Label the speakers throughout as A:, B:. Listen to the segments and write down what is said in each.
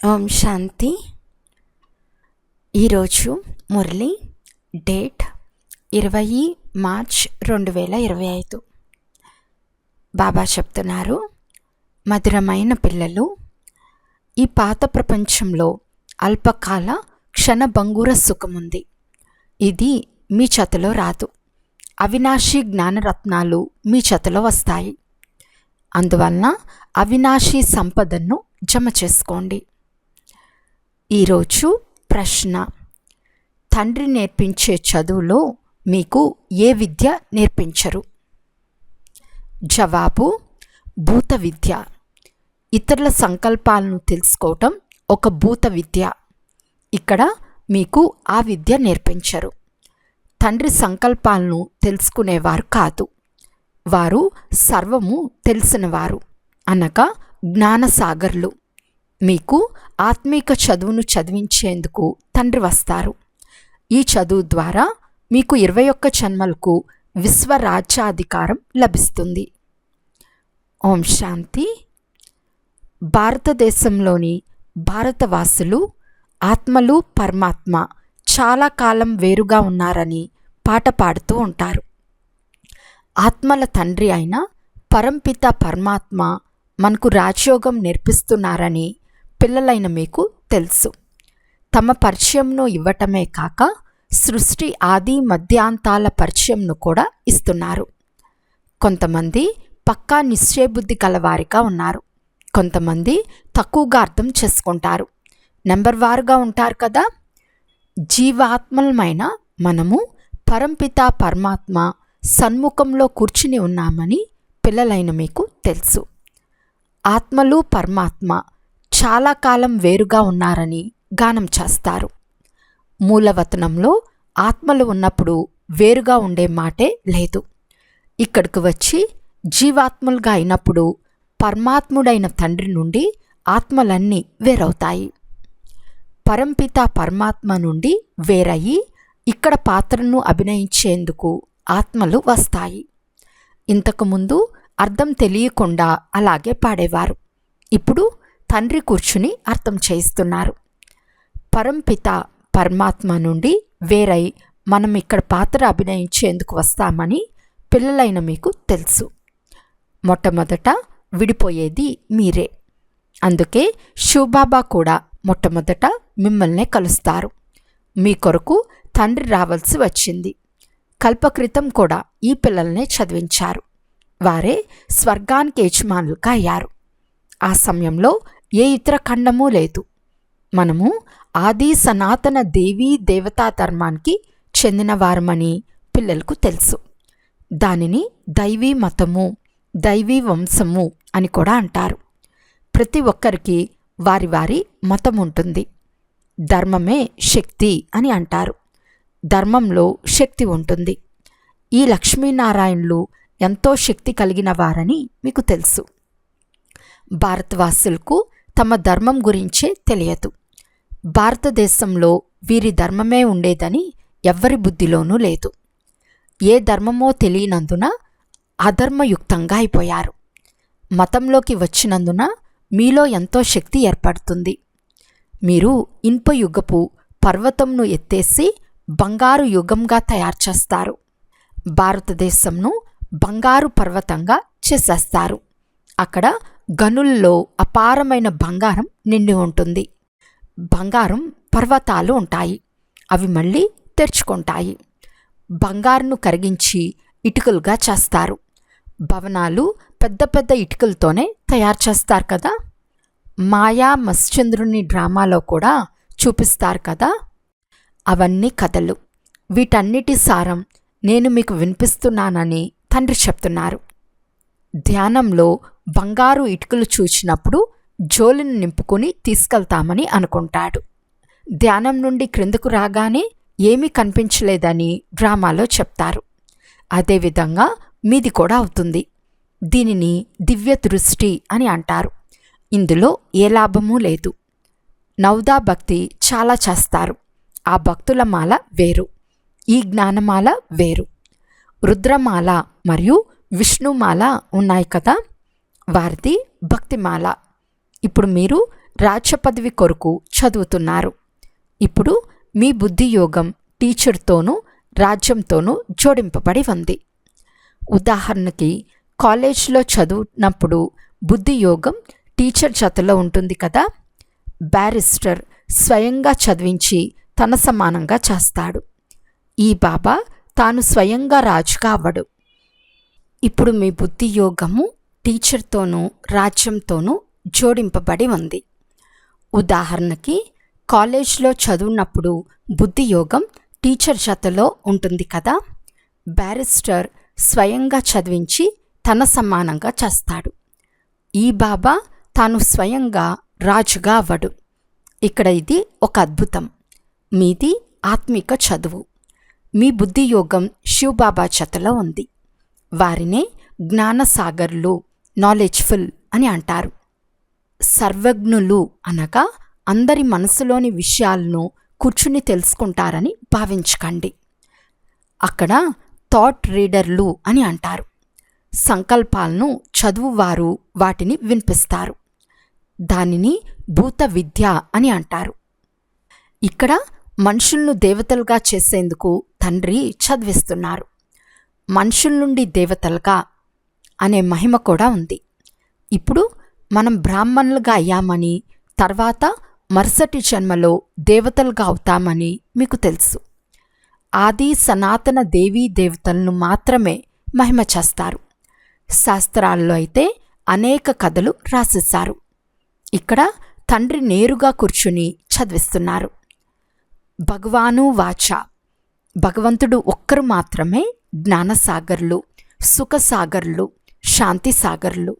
A: ఓం శాంతి. ఈరోజు మురళి డేట్ ఇరవై మార్చ్ రెండు వేల ఇరవై ఐదు. బాబా చెప్తున్నారు మధురమైన పిల్లలు ఈ పాత ప్రపంచంలో అల్పకాల క్షణభంగుర సుఖముంది. ఇది మీ చేతలో రాదు. అవినాశి జ్ఞానరత్నాలు మీ చేతలో వస్తాయి. అందువలన అవినాశి సంపదను జమ చేసుకోండి. ఈరోజు ప్రశ్న. తండ్రి నేర్పించే చదువులో మీకు ఏ విద్య నేర్పించరు? జవాబు భూత విద్య. ఇతరుల సంకల్పాలను తెలుసుకోవటం ఒక భూత విద్య. ఇక్కడ మీకు ఆ విద్య నేర్పించరు. తండ్రి సంకల్పాలను తెలుసుకునేవారు కాదు. వారు సర్వము తెలిసినవారు. అనగా జ్ఞానసాగర్లు. మీకు ఆత్మీక చదువును చదివించేందుకు తండ్రి వస్తారు. ఈ చదువు ద్వారా మీకు ఇరవై ఒక్క జన్మలకు విశ్వరాజ్యాధికారం లభిస్తుంది. ఓం శాంతి. భారతదేశంలోని భారతవాసులు ఆత్మలు పరమాత్మ చాలా కాలం వేరుగా ఉన్నారని పాట పాడుతూ ఉంటారు. ఆత్మల తండ్రి అయిన పరంపిత పరమాత్మ మనకు రాజయోగం నేర్పిస్తున్నారని పిల్లలైన మీకు తెలుసు. తమ పరిచయంను ఇవ్వటమే కాక సృష్టి ఆది మధ్యాంతాల పరిచయంను కూడా ఇస్తున్నారు. కొంతమంది పక్కా నిశ్చయబుద్ధి కలవారిగా ఉన్నారు. కొంతమంది తక్కువగా అర్థం చేసుకుంటారు. నెంబర్ వారుగా ఉంటారు కదా? జీవాత్మలమైన మనము పరంపిత పరమాత్మ సన్ముఖంలో కూర్చుని ఉన్నామని పిల్లలైన మీకు తెలుసు. ఆత్మలు పరమాత్మ చాలా కాలం వేరుగా ఉన్నారని గానం చేస్తారు. మూలవతనంలో ఆత్మలు ఉన్నప్పుడు వేరుగా ఉండే మాటే లేదు. ఇక్కడికి వచ్చి జీవాత్మలుగా అయినప్పుడు పరమాత్ముడైన తండ్రి నుండి ఆత్మలన్నీ వేరవుతాయి. పరంపిత పరమాత్మ నుండి వేరయ్యి ఇక్కడ పాత్రను అభినయించేందుకు ఆత్మలు వస్తాయి. ఇంతకుముందు అర్థం తెలియకుండా అలాగే పాడేవారు. ఇప్పుడు తండ్రి కూర్చుని అర్థం చేయిస్తున్నారు. పరంపిత పరమాత్మ నుండి వేరై మనం ఇక్కడ పాత్ర అభినయించేందుకు వస్తామని పిల్లలైన మీకు తెలుసు. మొట్టమొదట విడిపోయేది మీరే. అందుకే శివబాబా కూడా మొట్టమొదట మిమ్మల్నే కలుస్తారు. మీ కొరకు తండ్రి రావాల్సి వచ్చింది. కల్పకృతం కూడా ఈ పిల్లల్నే చదివించారు. వారే స్వర్గానికి యజమానులుగా అయ్యారు. ఆ సమయంలో ఏ ఇతర ఖండమూ లేదు. మనము ఆది సనాతన దేవీ దేవతా ధర్మానికి చెందినవారమని పిల్లలకు తెలుసు. దానిని దైవీ మతము దైవీ వంశము అని కూడా అంటారు. ప్రతి ఒక్కరికి వారి వారి మతం ఉంటుంది ధర్మమే శక్తి అని అంటారు. ధర్మంలో శక్తి ఉంటుంది. ఈ లక్ష్మీనారాయణులు ఎంతో శక్తి కలిగిన వారని మీకు తెలుసు. భారతవాసులకు తమ ధర్మం గురించే తెలియదు. భారతదేశంలో వీరి ధర్మమే ఉండేదని ఎవ్వరి బుద్ధిలోనూ లేదు. ఏ ధర్మమో తెలియనందున అధర్మయుక్తంగా అయిపోయారు. మతంలోకి వచ్చినందున మీలో ఎంతో శక్తి ఏర్పడుతుంది. మీరు ఇనుపయుగపు పర్వతంను ఎత్తేసి బంగారు యుగంగా తయారు చేస్తారు. భారతదేశంను బంగారు పర్వతంగా చేసేస్తారు. అక్కడ గనుల్లో అపారమైన బంగారం నిండి ఉంటుంది. బంగారం పర్వతాలు ఉంటాయి. అవి మళ్ళీ తెరుచుకుంటాయి. బంగారును కరిగించి ఇటుకలుగా చేస్తారు. భవనాలు పెద్ద పెద్ద ఇటుకలతోనే తయారు చేస్తారు కదా? మాయా మశ్చంద్రుని డ్రామాలో కూడా చూపిస్తారు కదా? అవన్నీ కథలు. వీటన్నిటి సారం నేను మీకు వినిపిస్తున్నానని తండ్రి చెప్తున్నారు. ధ్యానంలో బంగారు ఇటుకలు చూచినప్పుడు జోలిని నింపుకొని తీసుకెళ్తామని అనుకుంటాడు. ధ్యానం నుండి క్రిందకు రాగానే ఏమీ కనిపించలేదని డ్రామాలో చెప్తారు. అదేవిధంగా మీది కూడా అవుతుంది. దీనిని దివ్య దృష్టి అని అంటారు. ఇందులో ఏ లాభమూ లేదు. నవదా భక్తి చాలా చేస్తారు. ఆ భక్తుల మాల వేరు. ఈ జ్ఞానమాల వేరు. రుద్రమాల మరియు విష్ణుమాల ఉన్నాయి కదా? వారిది భక్తిమాల. ఇప్పుడు మీరు రాజ్య పదవి కొరకు చదువుతున్నారు. ఇప్పుడు మీ బుద్ధి యోగం టీచర్తోనూ రాజ్యంతోనూ జోడింపబడి ఉంది. ఉదాహరణకి కాలేజ్లో చదువునప్పుడు బుద్ధి యోగం టీచర్ చేతలో ఉంటుంది కదా? బ్యారిస్టర్ స్వయంగా చదివించి తన సమానంగా చేస్తాడు. ఈ బాబా తాను స్వయంగా రాజు కావడు ఇప్పుడు మీ బుద్ధి యోగము టీచర్తోనూ రాజ్యంతోనూ జోడింపబడి ఉంది. ఉదాహరణకి కాలేజ్లో చదువున్నప్పుడు బుద్ధి యోగం టీచర్ జతలో ఉంటుంది కదా? బ్యారిస్టర్ స్వయంగా చదివించి తన సమానంగా చేస్తాడు. ఈ బాబా తాను స్వయంగా రాజుగా అవ్వడు. ఇక్కడ ఇది ఒక అద్భుతం. మీది ఆత్మిక చదువు. మీ బుద్ధి యోగం శివబాబా చేతలో ఉంది. వారినే జ్ఞానసాగర్లు నాలెడ్జ్ఫుల్ అని అంటారు. సర్వజ్ఞులు అనగా అందరి మనసులోని విషయాలను కూర్చుని తెలుసుకుంటారని భావించకండి. అక్కడ థాట్ రీడర్లు అని అంటారు. సంకల్పాలను చదువువారు వాటిని వినిపిస్తారు. దానిని భూత విద్య అని అంటారు. ఇక్కడ మనుషులను దేవతలుగా చేసేందుకు తండ్రి చదివిస్తున్నారు. మనుషుల నుండి దేవతలుగా అనే మహిమ కూడా ఉంది. ఇప్పుడు మనం బ్రాహ్మణులుగా అయ్యామని తర్వాత మరుసటి జన్మలో దేవతలుగా అవుతామని మీకు తెలుసు. ఆది సనాతన దేవీ దేవతలను మాత్రమే మహిమ చేస్తారు. శాస్త్రాల్లో అయితే అనేక కథలు రాసేశారు. ఇక్కడ తండ్రి నేరుగా కూర్చుని చదివిస్తున్నారు. భగవాను వాచ. భగవంతుడు ఒక్కరు మాత్రమే జ్ఞానసాగర్లు సుఖసాగర్లు శాంతి సాగర్లు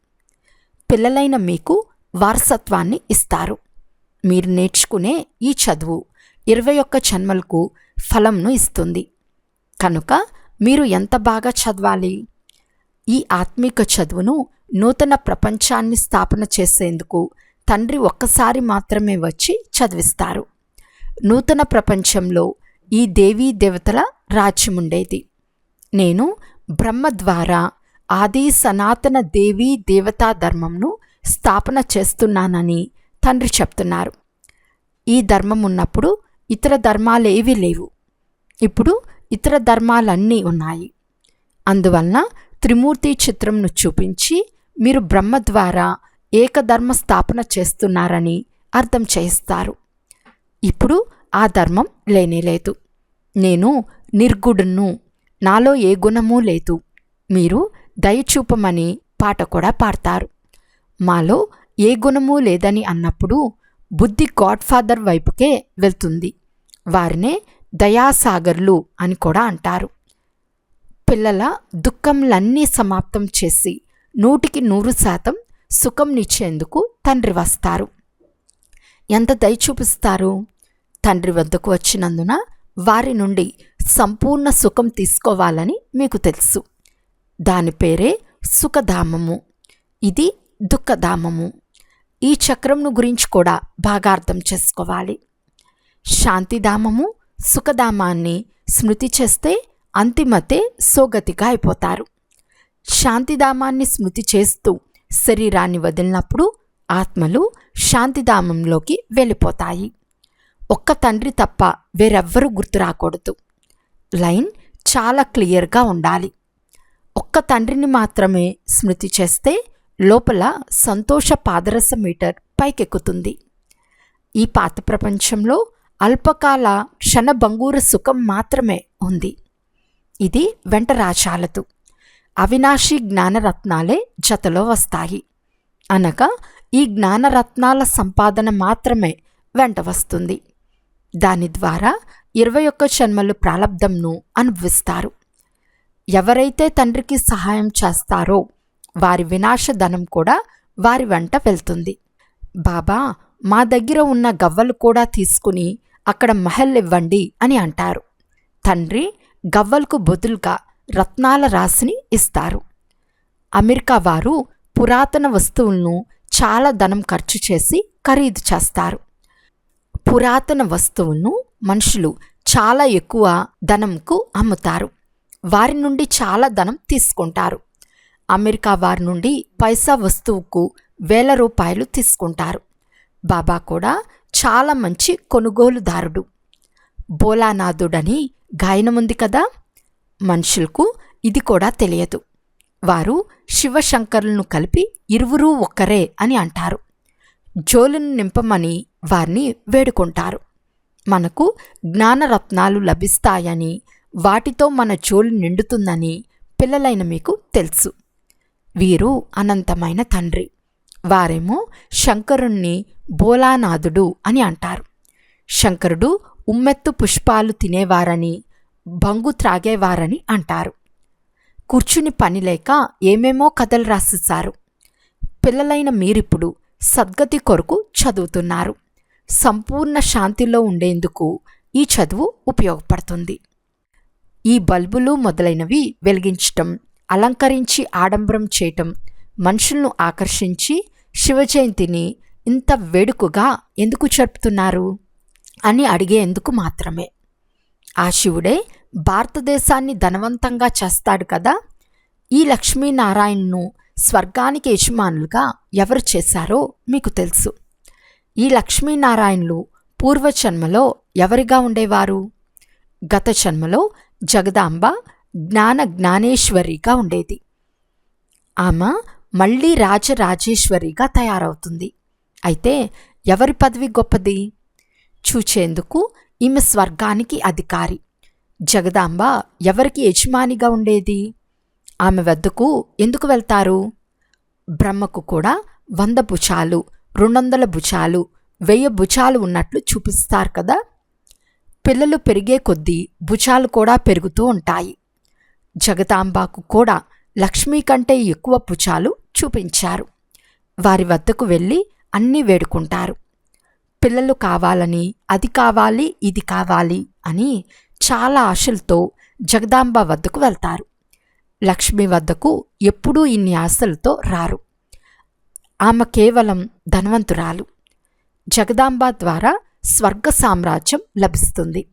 A: పిల్లలైన మీకు వారసత్వాన్ని ఇస్తారు. మీరు నేర్చుకునే ఈ చదువు ఇరవై ఒక్క జన్మలకు ఫలంను ఇస్తుంది. కనుక మీరు ఎంత బాగా చదవాలి? ఈ ఆత్మిక చదువును నూతన ప్రపంచాన్ని స్థాపన చేసేందుకు తండ్రి ఒక్కసారి మాత్రమే వచ్చి చదివిస్తారు. నూతన ప్రపంచంలో ఈ దేవీ దేవతల రాజ్యముండేది నేను బ్రహ్మ ద్వారా ఆది సనాతన దేవీ దేవతా ధర్మంను స్థాపన చేస్తున్నానని తండ్రి చెప్తున్నారు. ఈ ధర్మం ఉన్నప్పుడు ఇతర ధర్మాలు ఏవీ లేవు. ఇప్పుడు ఇతర ధర్మాలన్నీ ఉన్నాయి. అందువలన త్రిమూర్తి చిత్రంను చూపించి మీరు బ్రహ్మ ద్వారా ఏకధర్మ స్థాపన చేస్తున్నారని అర్థం చేయిస్తారు ఇప్పుడు ఆ ధర్మం లేనేలేదు నేను నిర్గుడును నాలో ఏ గుణమూ లేదు. మీరు దయచూపమని పాట కూడా పాడతారు. మాలో ఏ గుణమూ లేదని అన్నప్పుడు బుద్ధి గాడ్ఫాదర్ వైపుకే వెళ్తుంది. వారినే దయాసాగర్లు అని కూడా అంటారు. పిల్లల దుఃఖంలన్నీ సమాప్తం చేసి నూటికి నూరు శాతం సుఖంనిచ్చేందుకు తండ్రి వస్తారు. ఎంత దయ చూపిస్తారు తండ్రి వద్దకు వచ్చినందున వారి నుండి సంపూర్ణ సుఖం తీసుకోవాలని మీకు తెలుసు. దాని పేరే సుఖధామము. ఇది దుఃఖధామము. ఈ చక్రంను గురించి కూడా బాగా అర్థం చేసుకోవాలి. శాంతిధామము సుఖధామాన్ని స్మృతి చేస్తే అంతిమతే సోగతిగా అయిపోతారు. శాంతిధామాన్ని స్మృతి చేస్తూ శరీరాన్ని వదిలినప్పుడు ఆత్మలు శాంతిధామంలోకి వెళ్ళిపోతాయి. ఒక్క తండ్రి తప్ప వేరెవ్వరూ గుర్తు రాకూడదు. లైన్ చాలా క్లియర్గా ఉండాలి. ఒక్క తండ్రిని మాత్రమే స్మృతి చేస్తే లోపల సంతోష పాదరస మీటర్ పైకెక్కుతుంది. ఈ పాత ప్రపంచంలో అల్పకాల క్షణభంగూర సుఖం మాత్రమే ఉంది. ఇది వెంట రాచాలదు అవినాశి జ్ఞానరత్నాలే జతలో వస్తాయి. అనగా ఈ జ్ఞానరత్నాల సంపాదన మాత్రమే వెంట వస్తుంది. దాని ద్వారా ఇరవై ఒక్క జన్మలు ప్రారంధంను అనుభవిస్తారు. ఎవరైతే తండ్రికి సహాయం చేస్తారో వారి వినాశ ధనం కూడా వారి వెంట వెళ్తుంది. బాబా మా దగ్గర ఉన్న గవ్వలు కూడా తీసుకుని అక్కడ మహల్ ఇవ్వండి అని అంటారు. తండ్రి గవ్వలకు బదులుగా రత్నాల రాశిని ఇస్తారు. అమెరికా వారు పురాతన వస్తువులను చాలా ధనం ఖర్చు చేసి ఖరీదు చేస్తారు. పురాతన వస్తువును మనుషులు చాలా ఎక్కువ ధనంకు అమ్ముతారు. వారి నుండి చాలా ధనం తీసుకుంటారు. అమెరికా వారి నుండి పైసా వస్తువుకు వేల రూపాయలు తీసుకుంటారు. బాబా కూడా చాలా మంచి కొనుగోలుదారుడు. బోలానాథుడని గాయనముంది కదా? మనుషులకు ఇది కూడా తెలియదు. వారు శివశంకరులను కలిపి ఇరువురూ ఒక్కరే అని అంటారు. జోలును నింపమని వారిని వేడుకుంటారు. మనకు జ్ఞానరత్నాలు లభిస్తాయని వాటితో మన జోలు నిండుతుందని పిల్లలైన మీకు తెలుసు. వీరు అనంతమైన తండ్రి. వారేమో శంకరుణ్ణి బోలానాథుడు అని అంటారు. శంకరుడు ఉమ్మెత్తు పుష్పాలు తినేవారని బంగు త్రాగేవారని అంటారు. కూర్చుని పని లేక ఏమేమో కథలు రాసిస్తారు. పిల్లలైన మీరిప్పుడు సద్గతి కొరకు చదువుతున్నారు. సంపూర్ణ శాంతిలో ఉండేందుకు ఈ చదువు ఉపయోగపడుతుంది. ఈ బల్బులు మొదలైనవి వెలిగించటం అలంకరించి ఆడంబరం చేయటం మనుషులను ఆకర్షించి శివజయంతిని ఇంత వేడుకగా ఎందుకు జరుపుతున్నారు అని అడిగేందుకు మాత్రమే. ఆ శివుడే భారతదేశాన్ని ధనవంతంగా చేస్తాడు కదా ఈ లక్ష్మీనారాయణను స్వర్గానికి యజమానులుగా ఎవరు చేశారో మీకు తెలుసు. ఈ లక్ష్మీనారాయణులు పూర్వజన్మలో ఎవరిగా ఉండేవారు? గత జన్మలో జగదాంబ జ్ఞాన జ్ఞానేశ్వరిగా ఉండేది. ఆమె మళ్ళీ రాజరాజేశ్వరిగా తయారవుతుంది. అయితే ఎవరి పదవి గొప్పది? చూచేందుకు ఈమె స్వర్గానికి అధికారి. జగదాంబ ఎవరికి యజమానిగా ఉండేది? ఆమె వద్దకు ఎందుకు వెళ్తారు? బ్రహ్మకు కూడా వంద భుజాలు రెండొందల భుజాలు వెయ్యి భుజాలు ఉన్నట్లు చూపిస్తారు కదా? పిల్లలు పెరిగే కొద్దీ భుజాలు కూడా పెరుగుతూ ఉంటాయి. జగదాంబాకు కూడా లక్ష్మీ కంటే ఎక్కువ భుజాలు చూపించారు. వారి వద్దకు వెళ్ళి అన్నీ వేడుకుంటారు. పిల్లలు కావాలని అది కావాలి ఇది కావాలి అని చాలా ఆశలతో జగదాంబ వద్దకు వెళ్తారు. లక్ష్మి వద్దకు ఎప్పుడూ ఇన్ని ఆశలతో రారు. ఆమె కేవలం ధనవంతురాలు. జగదాంబ ద్వారా స్వర్గ సామ్రాజ్యం లభిస్తుంది.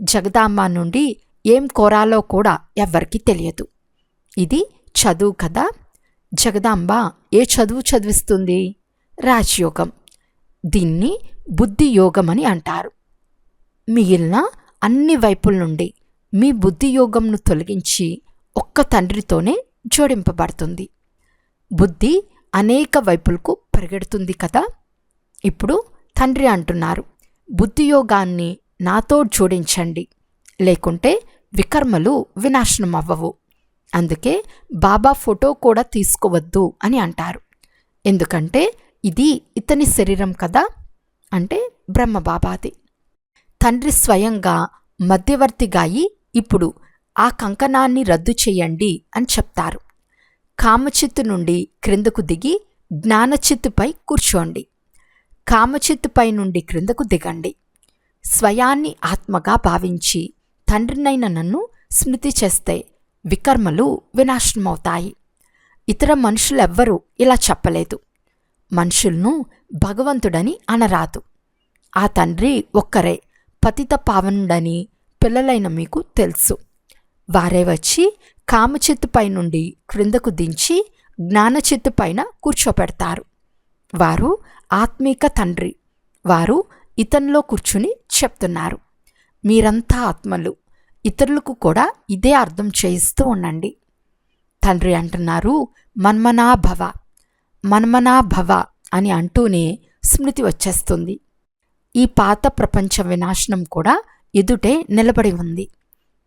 A: జగదాంబ నుండి ఏం కోరాలో కూడా ఎవ్వరికీ తెలియదు. ఇది చదువు కదా. జగదాంబ ఏ చదువు చదివిస్తుంది? రాజయోగం. దీన్ని బుద్ధి యోగం అని అంటారు. మిగిలిన అన్ని వైపుల నుండి మీ బుద్ధి యోగంను తొలగించి ఒక్క తండ్రితోనే జోడింపబడుతుంది. బుద్ధి అనేక వైపులకు పరిగెడుతుంది కదా? ఇప్పుడు తండ్రి అంటున్నారు బుద్ధియోగాన్ని నాతో జోడించండి లేకుంటే వికర్మలు వినాశనం అవ్వవు అందుకే బాబా ఫోటో కూడా తీసుకోవద్దు అని అంటారు. ఎందుకంటే ఇది ఇతని శరీరం కదా? అంటే బ్రహ్మబాబాది తండ్రి స్వయంగా మధ్యవర్తిగాయి ఇప్పుడు ఆ కంకణాన్ని రద్దు చేయండి అని చెప్తారు. కామచిత్తు నుండి క్రిందకు దిగి జ్ఞానచిత్తుపై కూర్చోండి. కామచిత్తుపై నుండి క్రిందకు దిగండి. స్వయాన్ని ఆత్మగా భావించి తండ్రినైన నన్ను స్మృతి చేస్తే వికర్మలు వినాశనమవుతాయి. ఇతర మనుషులెవ్వరూ ఇలా చెప్పలేదు. మనుషులను భగవంతుడని అనరాదు. ఆ తండ్రి ఒక్కరే పతిత పావనుడని పిల్లలైన మీకు తెలుసు. వారే వచ్చి కామచిత్తుపై నుండి క్రిందకు దించి జ్ఞానచిత్తుపైన కూర్చోపెడతారు. వారు ఆత్మీక తండ్రి. వారు ఇతనిలో కూర్చుని చెప్తున్నారు. మీరంతా ఆత్మలు. ఇతరులకు కూడా ఇదే అర్థం చేయిస్తూ ఉండండి. తండ్రి అంటున్నారు మన్మనా భవ మన్మనా భవ అని అంటూనే స్మృతి వచ్చేస్తుంది. ఈ పాత ప్రపంచ వినాశనం కూడా ఎదుటే నిలబడి ఉంది.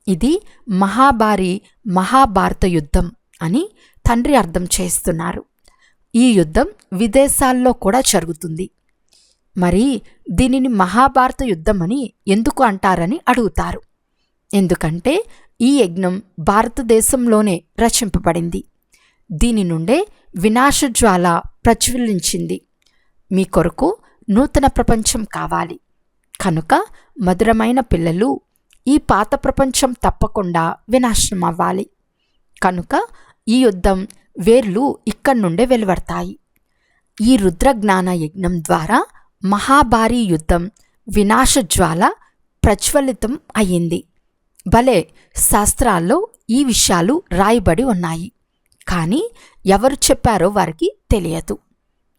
A: ఇది మహాభారి మహాభారత యుద్ధం అని తండ్రి అర్థం చేస్తున్నారు. ఈ యుద్ధం విదేశాల్లో కూడా జరుగుతుంది. మరి దీనిని మహాభారత యుద్ధం అని ఎందుకు అంటారని అడుగుతారు. ఎందుకంటే ఈ యజ్ఞం భారతదేశంలోనే రచింపబడింది. దీని నుండే వినాశజ్వాల ప్రజ్వలించింది. మీ కొరకు నూతన ప్రపంచం కావాలి. కనుక మధురమైన పిల్లలు ఈ పాత ప్రపంచం తప్పకుండా వినాశనం అవ్వాలి కనుక ఈ యుద్ధం వేర్లు ఇక్కడి నుండే వెలువడతాయి. ఈ రుద్రజ్ఞాన యజ్ఞం ద్వారా మహాభారీ యుద్ధం వినాశజ్వాల ప్రజ్వలితం అయ్యింది. భలే శాస్త్రాల్లో ఈ విషయాలు రాయబడి ఉన్నాయి. కానీ ఎవరు చెప్పారో వారికి తెలియదు.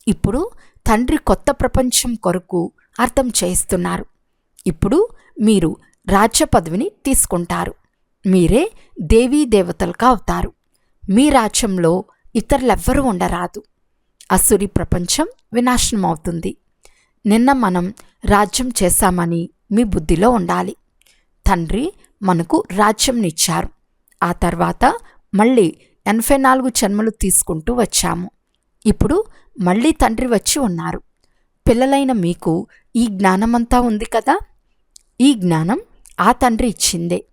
A: ఇప్పుడు తండ్రి కొత్త ప్రపంచం కొరకు అర్థం చేస్తున్నారు ఇప్పుడు మీరు రాజ్య పదవిని తీసుకుంటారు. మీరే దేవీ దేవతలుగా అవుతారు. మీ రాజ్యంలో ఇతరులెవ్వరూ ఉండరాదు. అసురి ప్రపంచం వినాశనం అవుతుంది నిన్న మనం రాజ్యం చేశామని మీ బుద్ధిలో ఉండాలి. తండ్రి మనకు రాజ్యంనిచ్చారు. ఆ తర్వాత మళ్ళీ ఎనభై నాలుగు జన్మలు తీసుకుంటూ వచ్చాము. ఇప్పుడు మళ్ళీ తండ్రి వచ్చి ఉన్నారు. పిల్లలైన మీకు ఈ జ్ఞానమంతా ఉంది కదా? ఈ జ్ఞానం ఆ తండ్రి ఇచ్చిందే.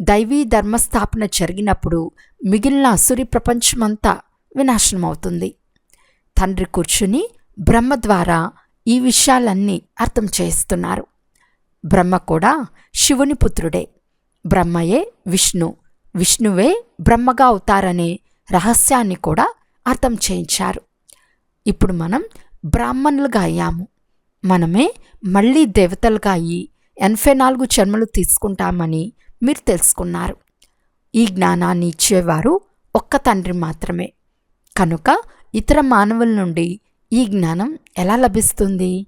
A: దైవీ ధర్మస్థాపన జరిగినప్పుడు మిగిలిన అసురి ప్రపంచమంతా వినాశనమవుతుంది. తండ్రి కూర్చుని బ్రహ్మ ద్వారా ఈ విషయాలన్నీ అర్థం చేస్తున్నారు బ్రహ్మ కూడా శివుని పుత్రుడే. బ్రహ్మయే విష్ణు. విష్ణువే బ్రహ్మగా అవుతారనే రహస్యాన్ని కూడా అర్థం చేయించారు. ఇప్పుడు మనం బ్రాహ్మణులుగా అయ్యాము. మనమే మళ్ళీ దేవతలుగా అయ్యి ఎనభై నాలుగు జన్మలు తీసుకుంటామని మీరు తెలుసుకున్నారు. ఈ జ్ఞానాన్ని ఇచ్చేవారు ఒక్క తండ్రి మాత్రమే. కనుక ఇతర మానవుల నుండి ఈ జ్ఞానం ఎలా లభిస్తుంది?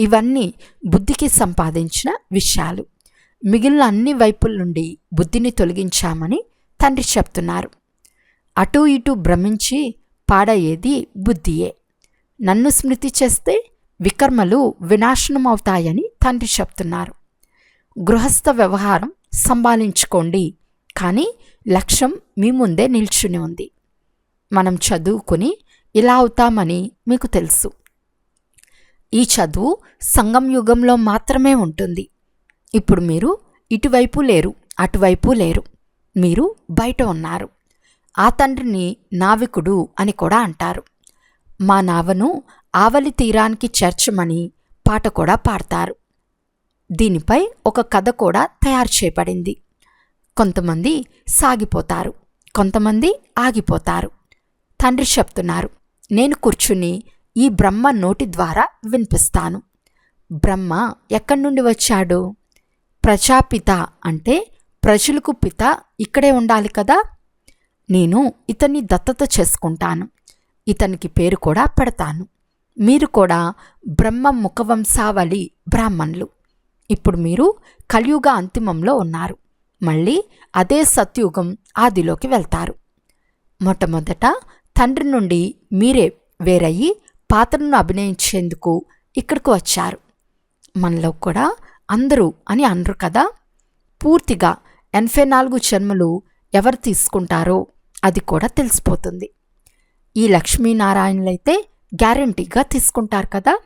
A: ఇవన్నీ బుద్ధికి సంపాదించిన విషయాలు. మిగిలిన అన్ని వైపుల నుండి బుద్ధిని తొలగించామని తండ్రి చెప్తున్నారు. అటూ ఇటూ భ్రమించి పాడయ్యేది బుద్ధియే. నన్ను స్మృతి చేస్తే వికర్మలు వినాశనం అవుతాయని తండ్రి చెప్తున్నారు. గృహస్థ వ్యవహారం సంభాలించుకోండి. కానీ లక్ష్యం మీ ముందే నిల్చుని ఉంది. మనం చదువుకుని ఇలా అవుతామని మీకు తెలుసు. ఈ చదువు సంగం యుగంలో మాత్రమే ఉంటుంది. ఇప్పుడు మీరు ఇటువైపు లేరు అటువైపు లేరు. మీరు బయట ఉన్నారు. ఆ తండ్రిని నావికుడు అని కూడా అంటారు. మా నావను ఆవలి తీరానికి చేర్చమని పాట కూడా పాడతారు. దీనిపై ఒక కథ కూడా తయారు చేయబడింది. కొంతమంది సాగిపోతారు కొంతమంది ఆగిపోతారు. తండ్రి చెప్తున్నారు నేను కూర్చుని ఈ బ్రహ్మ నోటి ద్వారా వినిపిస్తాను. బ్రహ్మ ఎక్కడి నుండి వచ్చాడు? ప్రజాపిత అంటే ప్రజలకు పిత ఇక్కడే ఉండాలి కదా? నేను ఇతన్ని దత్తత చేసుకుంటాను. ఇతనికి పేరు కూడా పెడతాను. మీరు కూడా బ్రహ్మ ముఖవంశావళి బ్రాహ్మణులు. ఇప్పుడు మీరు కలియుగ అంతిమంలో ఉన్నారు. మళ్ళీ అదే సత్యుగం ఆదిలోకి వెళ్తారు. మొట్టమొదట తండ్రి నుండి మీరే వేరయ్యి పాత్రను అభినయించేందుకు ఇక్కడికి వచ్చారు. మనలో కూడా అందరూ అని అనరు కదా? పూర్తిగా ఎనభై నాలుగు జన్మలు ఎవరు తీసుకుంటారో అది కూడా తెలిసిపోతుంది. ఈ లక్ష్మీనారాయణలైతే గ్యారంటీగా తీసుకుంటారు కదా?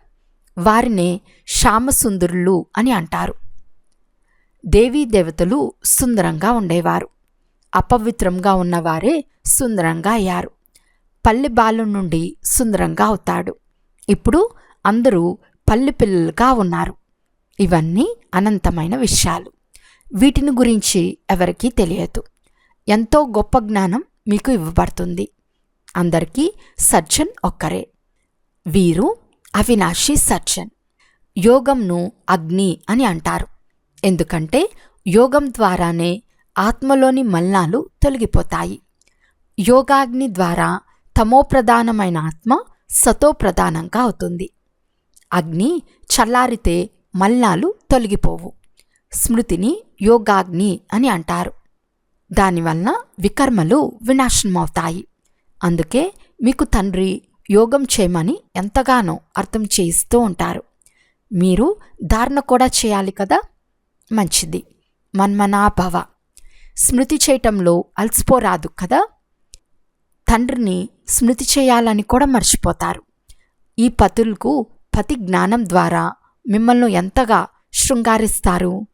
A: వారినే శ్యామసుందరులు అని అంటారు. దేవీ దేవతలు సుందరంగా ఉండేవారు. అపవిత్రంగా ఉన్నవారే సుందరంగా అయ్యారు. పల్లె బాలు నుండి సుందరంగా అవుతాడు. ఇప్పుడు అందరూ పల్లె పిల్లలుగా ఉన్నారు. ఇవన్నీ అనంతమైన విషయాలు. వీటిని గురించి ఎవరికీ తెలియదు. ఎంతో గొప్ప జ్ఞానం మీకు ఇవ్వబడుతుంది. అందరికీ సర్జన్ ఒక్కరే. వీరు అవినాశి సర్జన్. యోగంను అగ్ని అని అంటారు. ఎందుకంటే యోగం ద్వారానే ఆత్మలోని మల్నాలు తొలగిపోతాయి. యోగాగ్ని ద్వారా తమోప్రధానమైన ఆత్మ సతోప్రధానంగా అవుతుంది. అగ్ని చల్లారితే మల్నాలు తొలగిపోవు. స్మృతిని యోగాగ్ని అని అంటారు. దానివల్ల వికర్మలు వినాశనమవుతాయి. అందుకే మీకు తండ్రి యోగం చేయమని ఎంతగానో అర్థం చేయిస్తూ ఉంటారు. మీరు ధారణ కూడా చేయాలి కదా? మంచిది. మన్మనాభవ. స్మృతి చేయటంలో అలసిపోరాదు కదా? తండ్రిని స్మృతి చేయాలని కూడా మర్చిపోతారు. ఈ పతులకు పతి జ్ఞానం ద్వారా మిమ్మల్ని ఎంతగా శృంగారిస్తారు?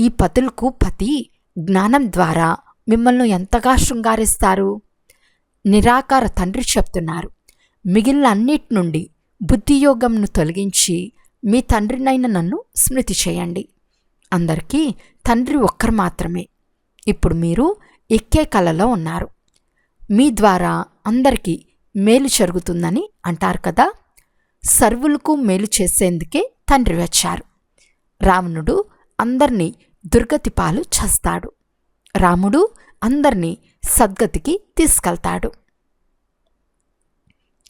A: ఈ పతులకు పతి జ్ఞానం ద్వారా మిమ్మల్ని ఎంతగా శృంగారిస్తారు? నిరాకార తండ్రి చెప్తున్నారు. మిగిలిన అన్నిటి నుండి బుద్ధియోగంను తొలగించి మీ తండ్రినైన నన్ను స్మృతి చేయండి. అందరికీ తండ్రి ఒక్కరు మాత్రమే. ఇప్పుడు మీరు ఎక్కే కలలో ఉన్నారు. మీ ద్వారా అందరికీ మేలు జరుగుతుందని అంటారు కదా? సర్వులకు మేలు చేసేందుకే తండ్రి వచ్చారు. రావణుడు అందరినీ దుర్గతిపాలు చేస్తాడు. రాముడు అందరినీ సద్గతికి తీసుకెళ్తాడు.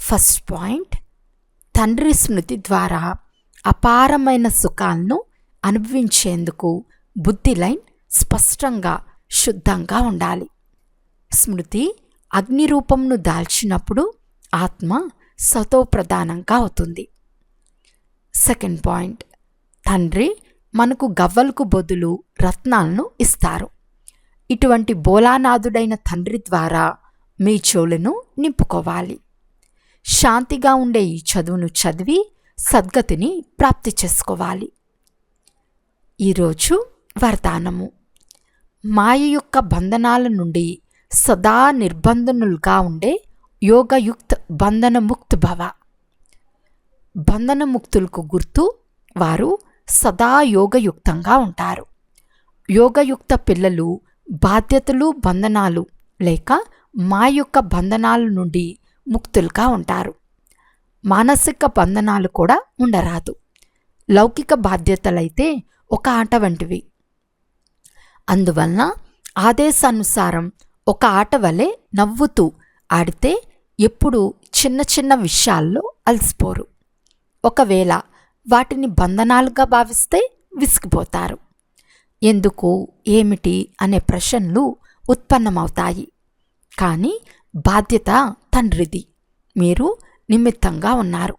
A: ఫస్ట్ పాయింట్ తండ్రి స్మృతి ద్వారా అపారమైన సుఖాలను అనుభవించేందుకు బుద్ధి లైన్ స్పష్టంగా శుద్ధంగా ఉండాలి. స్మృతి అగ్ని రూపంను దాల్చినప్పుడు ఆత్మ సతోప్రధానంగా అవుతుంది. సెకండ్ పాయింట్ తండ్రి మనకు గవ్వలకు బదులు రత్నాలను ఇస్తారు. ఇటువంటి బోలానాథుడైన తండ్రి ద్వారా మీ చెవులను నింపుకోవాలి. శాంతిగా ఉండే ఈ చదువును చదివి సద్గతిని ప్రాప్తి చేసుకోవాలి. ఈరోజు వరదానము. మాయ యొక్క బంధనాల నుండి సదా నిర్బంధనులుగా ఉండే యోగయుక్త్ బంధనముక్త్ భవ. బంధనముక్తులకు గుర్తు వారు సదా యోగయుక్తంగా ఉంటారు. యోగయుక్త పిల్లలు బాధ్యతలు బంధనాలు లేక మా యొక్క బంధనాల నుండి ముక్తులుగా ఉంటారు. మానసిక బంధనాలు కూడా ఉండరాదు. లౌకిక బాధ్యతలైతే ఒక ఆట వంటివి. అందువలన ఆదేశానుసారం ఒక ఆట వలె నవ్వుతూ ఆడితే ఎప్పుడూ చిన్న చిన్న విషయాల్లో అలసిపోరు. ఒకవేళ వాటిని బంధనాలుగా భావిస్తే విసిగిపోతారు. ఎందుకు ఏమిటి అనే ప్రశ్నలు ఉత్పన్నమవుతాయి. కానీ బాధ్యత తండ్రిది. మీరు నిమిత్తంగా ఉన్నారు.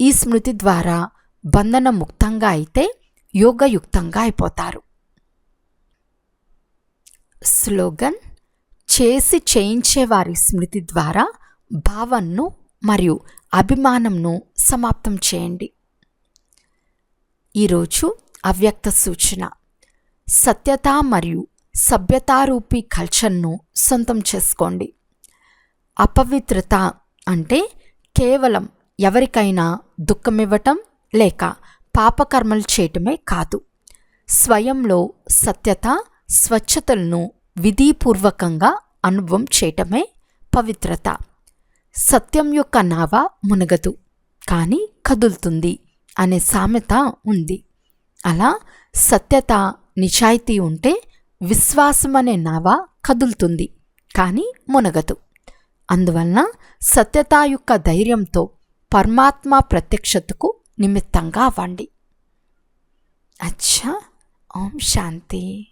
A: ఈ స్మృతి ద్వారా బంధన ముక్తంగా అయితే యోగయుక్తంగా అయిపోతారు. స్లోగన్ చేసి చేయించేవారి స్మృతి ద్వారా భావన్ను మరియు అభిమానంను సమాప్తం చేయండి. ఈరోజు అవ్యక్త సూచన సత్యత మరియు సభ్యతారూపీ కల్చర్ను సొంతం చేసుకోండి. అపవిత్రత అంటే కేవలం ఎవరికైనా దుఃఖమివ్వటం లేక పాపకర్మలు చేయటమే కాదు. స్వయంలో సత్యత స్వచ్ఛతలను విధిపూర్వకంగా అనుభవం చేయటమే పవిత్రత. సత్యం యొక్క నావ మునగదు కానీ కదులుతుంది అనే సామెత ఉంది. అలా సత్యత నిజాయితీ ఉంటే విశ్వాసం అనే నావ కదులుతుంది కానీ మునగదు. అందువలన సత్యత యొక్క ధైర్యంతో పరమాత్మ ప్రత్యక్షతకు నిమిత్తంగా అవ్వండి. అచ్చా ఓం శాంతి.